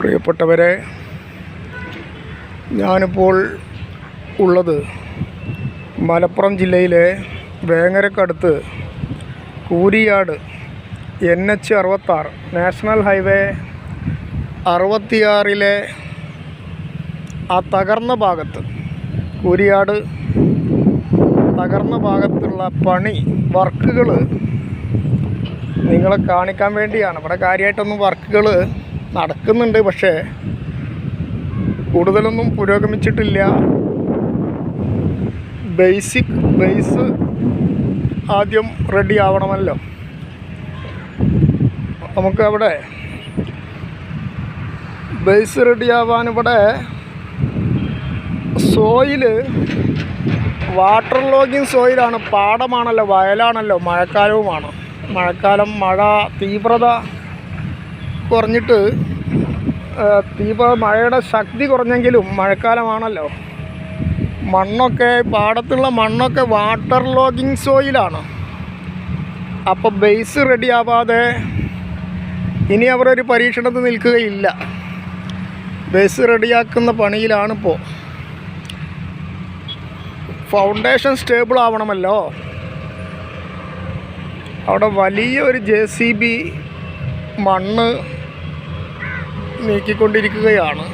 പ്രിയപ്പെട്ടവരെ ഞാനിപ്പോൾ ഉള്ളത് മലപ്പുറം ജില്ലയിലെ വേങ്ങരക്കടുത്ത് കൂരിയാട് എൻ എച്ച് അറുപത്താറ് നാഷണൽ ഹൈവേ അറുപത്തിയാറിലെ ആ തകർന്ന ഭാഗത്ത് കൂരിയാട് തകർന്ന ഭാഗത്തുള്ള പണി വർക്കുകൾ നിങ്ങളെ കാണിക്കാൻ വേണ്ടിയാണ്. ഇവിടെ കാര്യമായിട്ടൊന്നും വർക്കുകൾ നടക്കുന്നുണ്ട് പക്ഷേ കൂടുതലൊന്നും പുരോഗമിച്ചിട്ടില്ല. ബേസിക് ബേസ് ആദ്യം റെഡി ആവണമല്ലോ. നമുക്കവിടെ ബേസ് റെഡി ആവാൻ ഇവിടെ സോയിൽ വാട്ടർ ലോഗിങ് സോയിലാണ് പാടമാണല്ലോ വയലാണല്ലോ മഴക്കാലവുമാണ്. മഴക്കാലം മഴ തീവ്രത കുറഞ്ഞിട്ട് ഇപ്പോൾ മഴയുടെ ശക്തി കുറഞ്ഞെങ്കിലും മഴക്കാലമാണല്ലോ. മണ്ണൊക്കെ പാടത്തുള്ള മണ്ണൊക്കെ വാട്ടർ ലോഗിങ് സോയിലാണ് അപ്പോൾ ബേസ് റെഡി ആവാതെ ഇനി അവരൊരു പരീക്ഷണത്തിൽ നിൽക്കുകയില്ല. ബേസ് റെഡിയാക്കുന്ന പണിയിലാണിപ്പോൾ ഫൗണ്ടേഷൻ സ്റ്റേബിൾ ആവണമല്ലോ. അവിടെ വലിയൊരു ജെ സി ബി മണ്ണ് നീക്കിക്കൊണ്ടിരിക്കുകയാണ്.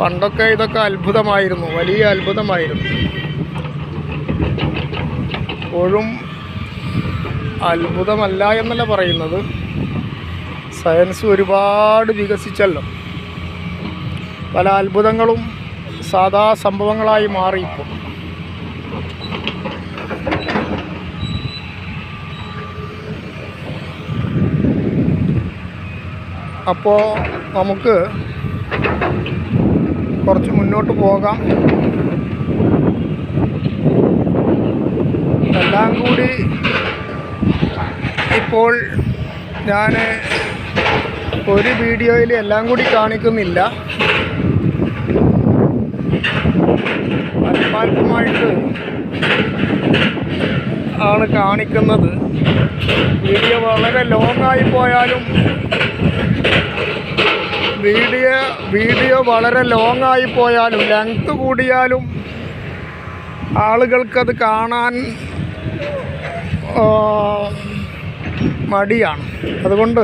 പണ്ടൊക്കെ ഇതൊക്കെ അത്ഭുതമായിരുന്നു വലിയ അത്ഭുതമായിരുന്നു. ഇപ്പോഴും അത്ഭുതമല്ല എന്നല്ല പറയുന്നത്. സയൻസ് ഒരുപാട് വികസിച്ചല്ലോ. പല അത്ഭുതങ്ങളും സാധാ സംഭവങ്ങളായി മാറി ഇപ്പോൾ അപ്പോൾ നമുക്ക് കുറച്ച് മുന്നോട്ട് പോകാം. എല്ലാം കൂടി ഇപ്പോൾ ഞാൻ ഒരു വീഡിയോയിൽ എല്ലാം കൂടി കാണിക്കുന്നില്ല. അല്പാൽപമായിട്ട് ആണ് കാണിക്കുന്നത്. വീഡിയോ വളരെ ലോങ്ങായി പോയാലും വീഡിയോ വീഡിയോ വളരെ ലോങ് ആയി പോയാലും ലെങ്ത് കൂടിയാലും ആളുകൾക്കത് കാണാൻ മടിയാണ്. അതുകൊണ്ട്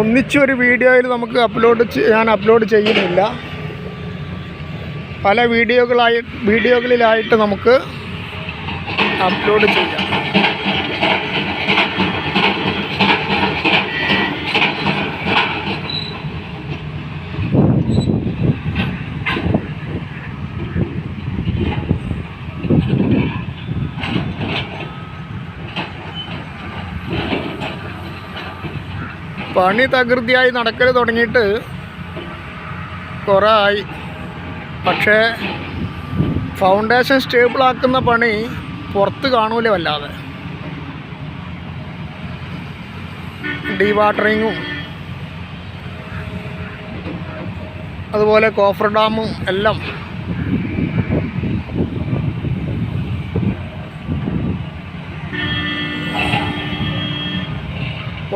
ഒന്നിച്ചൊരു വീഡിയോയിൽ നമുക്ക് അപ്ലോഡ് ഞാൻ അപ്ലോഡ് ചെയ്യുന്നില്ല. പല വീഡിയോകളായി വീഡിയോകളിലായിട്ട് നമുക്ക് അപ്ലോഡ് ചെയ്യാം. പണി തകൃതിയായി നടക്കൽ തുടങ്ങിയിട്ട് കുറേ ആയി പക്ഷേ ഫൗണ്ടേഷൻ സ്റ്റേബിളാക്കുന്ന പണി പുറത്ത് കാണൂല വല്ലാതെ. ഡീവാട്ടറിങ്ങും അതുപോലെ കോഫർ ഡാമും എല്ലാം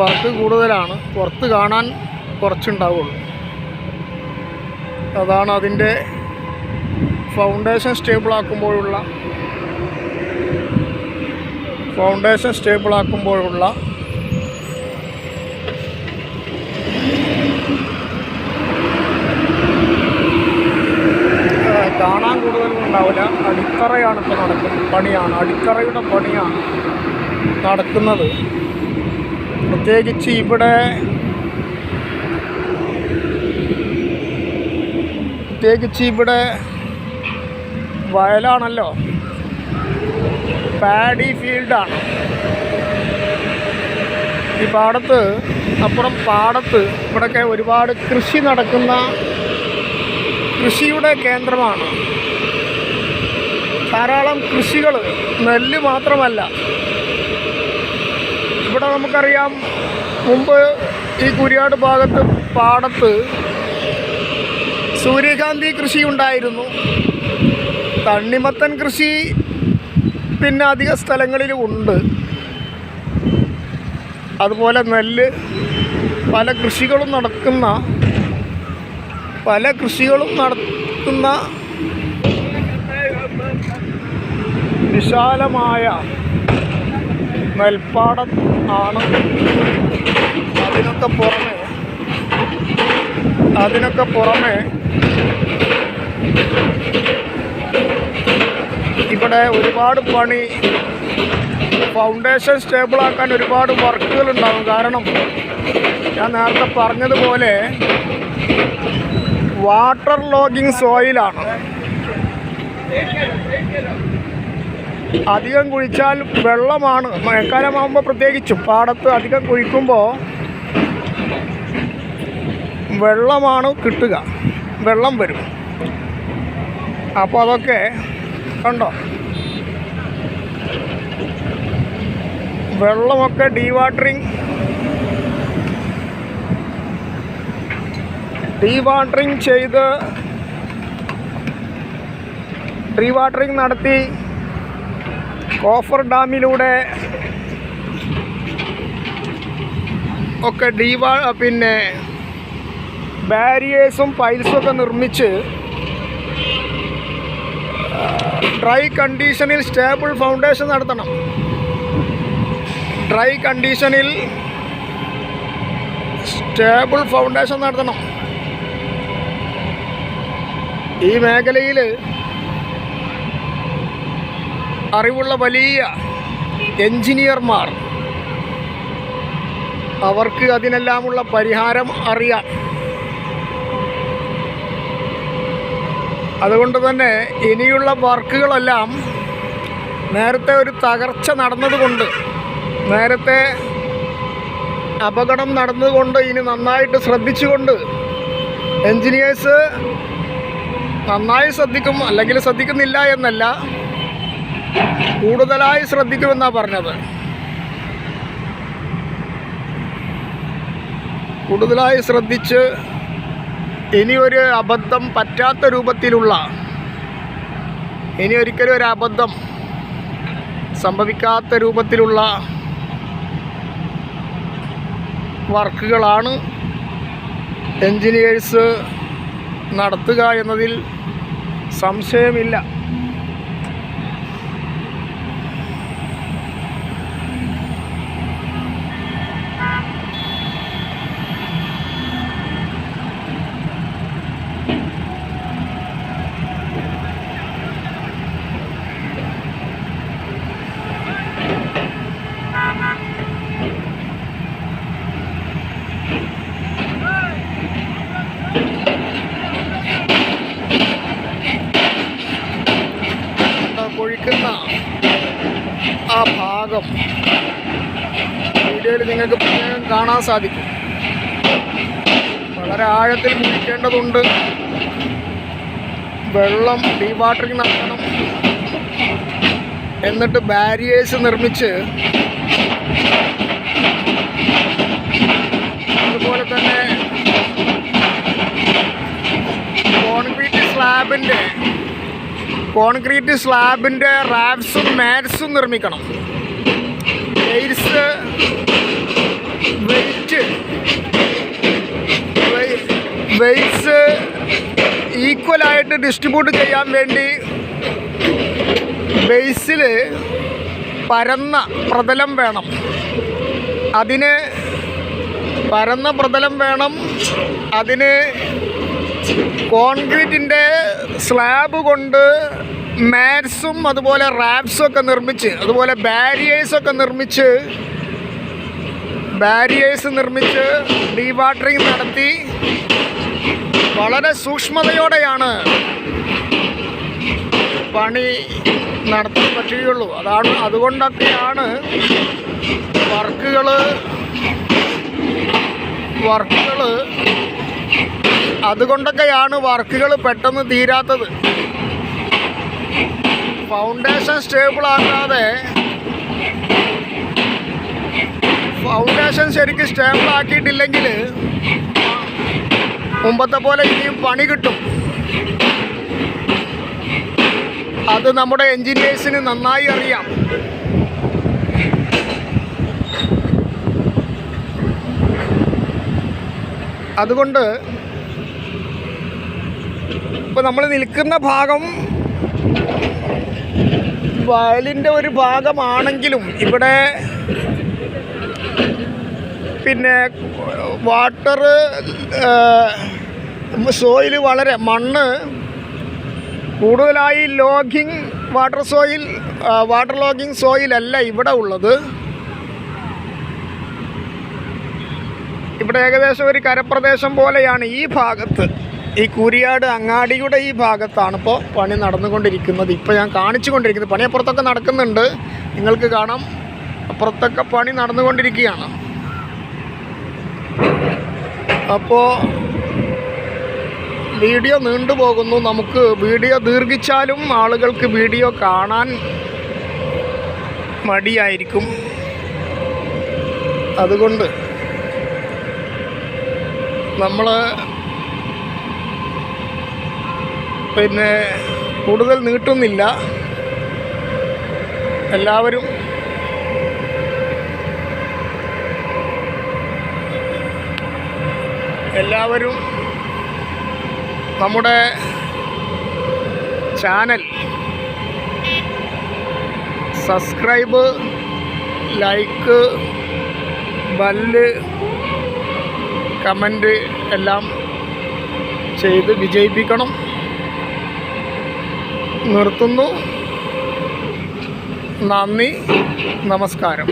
വർക്ക് കൂടുതലാണ്. പുറത്ത് കാണാൻ കുറച്ചുണ്ടാവുള്ളൂ. അതാണ് അതിന്റെ ഫൗണ്ടേഷൻ സ്റ്റേബിൾ ആക്കുമ്പോഴുള്ള ഫൗണ്ടേഷൻ ആ, കാണാൻ കൂടുതലൊന്നും ഉണ്ടാവില്ല. അടിത്തറയാണ് ഇപ്പോൾ നടക്കുന്നത്. പണിയാണ്. അടിത്തറയുടെ പണിയാണ് നടക്കുന്നത്. പ്രത്യേകിച്ച് ഇവിടെ പ്രത്യേകിച്ച് ഇവിടെ വയലാണല്ലോ. പാഡി ഫീൽഡാണ്. ഈ പാടത്ത് അപ്പുറം പാടത്ത് ഇവിടെയൊക്കെ ഒരുപാട് കൃഷി നടക്കുന്ന കൃഷിയുടെ കേന്ദ്രമാണ്. ധാരാളം കൃഷികൾ നെല്ല് മാത്രമല്ല ഇവിടെ നമുക്കറിയാം മുമ്പ് ഈ കുരിയാട് ഭാഗത്ത് പാടത്ത് സൂര്യകാന്തി കൃഷി ഉണ്ടായിരുന്നു തണ്ണിമത്തൻ കൃഷി പിന്നെ അധിക സ്ഥലങ്ങളിലും ഉണ്ട്. അതുപോലെ നെല്ല് പല കൃഷികളും നടക്കുന്ന പല കൃഷികളും നടത്തുന്ന വിശാലമായ നെൽപ്പാടം ആണ്. അതിനൊക്കെ പുറമെ അതിനൊക്കെ പുറമെ ഇവിടെ ഒരുപാട് പണി ഫൗണ്ടേഷൻ സ്റ്റേബിളാക്കാൻ ഒരുപാട് വർക്കുകൾ ഉണ്ടാകും. കാരണം ഞാൻ നേരത്തെ പറഞ്ഞതുപോലെ വാട്ടർ ലോഗിങ് സോയിലാണ് അധികം കുഴിച്ചാൽ വെള്ളമാണ്. മഴക്കാലമാകുമ്പോൾ പ്രത്യേകിച്ചും പാടത്ത് അധികം കുഴിക്കുമ്പോൾ വെള്ളമാണ് കിട്ടുക. വെള്ളം വരും. അപ്പോൾ അതൊക്കെ കണ്ടോ? വെള്ളമൊക്കെ ഡീവാട്ടറിങ് ഡീവാട്ടറിങ് ചെയ്ത് ഡീവാട്ടറിങ് നടത്തി കോഫർ ഡാമിലൂടെ ഒക്കെ ഡീവാ പിന്നെ ബാരിയേഴ്സും പൈൽസും ഒക്കെ നിർമ്മിച്ച് ഡ്രൈ കണ്ടീഷനിൽ സ്റ്റേബിൾ ഫൗണ്ടേഷൻ നടത്തണം. ഡ്രൈ കണ്ടീഷനിൽ സ്റ്റേബിൾ ഫൗണ്ടേഷൻ നടത്തണം. ഈ മേഖലയിൽ അറിവുള്ള വലിയ എൻജിനീയർമാർ അവർക്ക് അതിനെല്ലാമുള്ള പരിഹാരം അറിയാം അതുകൊണ്ട് തന്നെ ഇനിയുള്ള വർക്കുകളെല്ലാം നേരത്തെ ഒരു തകർച്ച നടന്നതുകൊണ്ട് നേരത്തെ അപകടം നടന്നതുകൊണ്ട് ഇനി നന്നായിട്ട് ശ്രദ്ധിച്ചുകൊണ്ട് എൻജിനീയേഴ്സ് നന്നായി ശ്രദ്ധിക്കും അല്ലെങ്കിൽ ശ്രദ്ധിക്കുന്നില്ല എന്നല്ല. കൂടുതലായി ശ്രദ്ധിക്കുമെന്നാണ് പറഞ്ഞത്. കൂടുതലായി ശ്രദ്ധിച്ച് ഇനിയൊരു അബദ്ധം പറ്റാത്ത രൂപത്തിലുള്ള ഇനി ഒരിക്കലും ഒരു അബദ്ധം സംഭവിക്കാത്ത രൂപത്തിലുള്ള വർക്കുകളാണ് എൻജിനീയേഴ്സ് നടത്തുക എന്നതിൽ സംശയമില്ല എന്താ കൊഴിക്കുന്ന ആ ഭാഗം വീഡിയോയിൽ നിങ്ങൾക്ക് പ്രത്യേകം കാണാൻ സാധിക്കും വളരെ ആഴത്തിൽ കുഴിക്കേണ്ടതുണ്ട്. വെള്ളം ഡീവാട്ടറിങ് നടത്തണം എന്നിട്ട് ബാരിയേഴ്സ് നിർമ്മിച്ച് അതുപോലെ തന്നെ കോൺക്രീറ്റ് സ്ലാബിന്റെ കോൺക്രീറ്റ് സ്ലാബിന്റെ റാപ്സും മാറ്റ്സും നിർമ്മിക്കണം. വെയിറ്റ്സ് വെയിറ്റ് വെയ്റ്റ്സ് ഈക്വലായിട്ട് ഡിസ്ട്രിബ്യൂട്ട് ചെയ്യാൻ വേണ്ടി ബേസിൽ പരന്ന പ്രതലം വേണം. അതിന് പരന്ന പ്രതലം വേണം. അതിന് കോൺക്രീറ്റിന്റെ സ്ലാബ് കൊണ്ട് മാറ്റ്സും അതുപോലെ റാപ്സും ഒക്കെ നിർമ്മിച്ച് അതുപോലെ ബാരിയേഴ്സൊക്കെ നിർമ്മിച്ച് ബാരിയേഴ്സ് നിർമ്മിച്ച് ഡീവാട്ടറിങ് നടത്തി. വളരെ സൂക്ഷ്മതയോടെയാണ് പണി നടത്താൻ പറ്റുകയുള്ളൂ. അതാണ് അതുകൊണ്ടൊക്കെയാണ് വർക്കുകൾ വർക്കുകൾ അതുകൊണ്ടൊക്കെയാണ് വർക്കുകൾ പെട്ടെന്ന് തീരാത്തത്. ഫൗണ്ടേഷൻ സ്റ്റേബിൾ ആക്കാതെ ഫൗണ്ടേഷൻ ശരിക്കും സ്റ്റേബിൾ ആക്കിയിട്ടില്ലെങ്കിൽ മുമ്പത്തെ പോലെ ഇനിയും പണി കിട്ടും. അത് നമ്മുടെ എൻജിനീയേഴ്സിന് നന്നായി അറിയാം. അതുകൊണ്ട് ഇപ്പോൾ നമ്മൾ നിൽക്കുന്ന ഭാഗം വയലിന്റെ ഒരു ഭാഗമാണെങ്കിലും ഇവിടെ പിന്നെ വാട്ടർ സോയിൽ വളരെ മണ്ണ്. കൂടുതലായി logging water soil water logging സോയിലല്ല ഇവിടെ ഉള്ളത്. ഇവിടെ ഏകദേശം ഒരു കരപ്രദേശം പോലെയാണ് ഈ ഭാഗത്ത്. ഈ കുരിയാട് അങ്ങാടിയുടെ ഈ ഭാഗത്താണ് ഇപ്പോൾ പണി നടന്നുകൊണ്ടിരിക്കുന്നത്. ഇപ്പോൾ ഞാൻ കാണിച്ചു കൊണ്ടിരിക്കുന്നത് പണി അപ്പുറത്തൊക്കെ നടക്കുന്നുണ്ട്. നിങ്ങൾക്ക് കാണാം. അപ്പുറത്തൊക്കെ പണി നടന്നുകൊണ്ടിരിക്കുകയാണ്. അപ്പോൾ വീഡിയോ നീണ്ടുപോകുന്നു നമുക്ക് വീഡിയോ ദീർഘിച്ചാലും ആളുകൾക്ക് വീഡിയോ കാണാൻ മടിയായിരിക്കും. അതുകൊണ്ട് നമ്മൾ പിന്നെ കൂടുതൽ നീട്ടുന്നില്ല. എല്ലാവരും എല്ലാവരും നമ്മുടെ channel subscribe like bell comment എല്ലാം ചെയ്ത് വിജയിപ്പിക്കണം. നിർത്തുന്നു. നന്ദി. നമസ്കാരം.